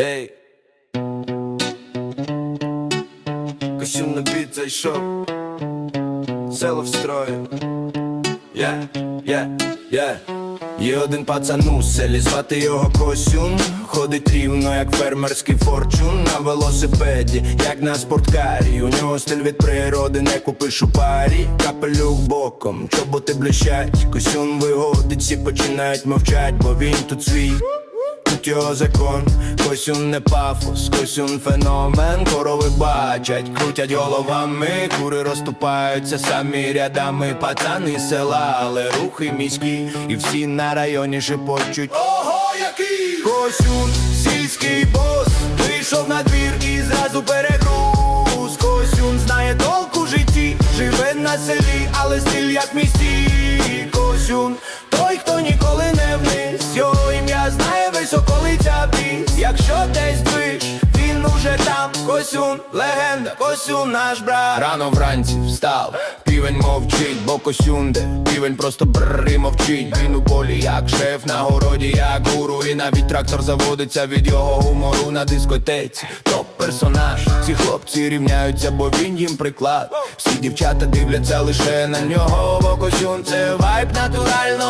Ей. Костюм на біт зайшов. Село в строю. Я, я, я. Є один пацан у селі, звати його Косюн Ходить рівно, як фермерський форчун На велосипеді, як на спорткарі У нього стиль від природи, не купиш у парі Капелюх боком, чоботи блищать Косюн виходить, всі починають мовчать, бо він тут свій Тут його закон, косюн не пафос, косюн феномен, корови бачать, крутять головами, кури розступаються самі рядами, пацани села, але рухи міські, і всі на районі шепочуть. Ого, який! Косюн, сільський бос, вийшов на двір і зразу перегруз. Косюн знає толку в житті, живе на селі, але стиль як місті. Косюн, той, хто ніколи знає весь околиця біс. Якщо десь движ, він уже там. Косюн, легенда, косюн наш брат. Рано вранці встав, півень мовчить, бо косюн де півень просто і мовчить. Він у полі, як шеф на городі, як гуру, і навіть трактор заводиться від його гумору на дискотеці. Топ персонаж, ці хлопці рівняються, бо він їм приклад. Всі дівчата дивляться лише на нього, бо косюн це вайб натурального флоу.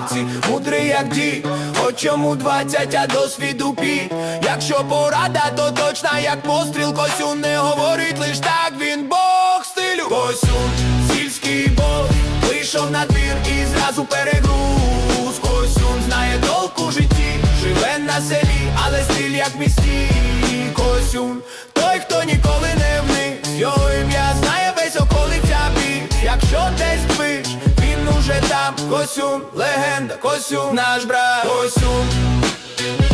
Ввечері мудрий як дід. От чому двадцять, а досвіду під. Якщо порада, то точна, як постріл, косюн не говорить лиш так, він бог стилю. Косюн, сільський бог, вийшов на двір і зразу перегруз. Косюн знає толку в житті, живе на селі, але стиль як місті. Косюн, той, хто ніколи не вниз, його ім'я знає весь околиця біг. Якщо десь движ, уже там. косюм, легенда, косюм, наш брат, косюн.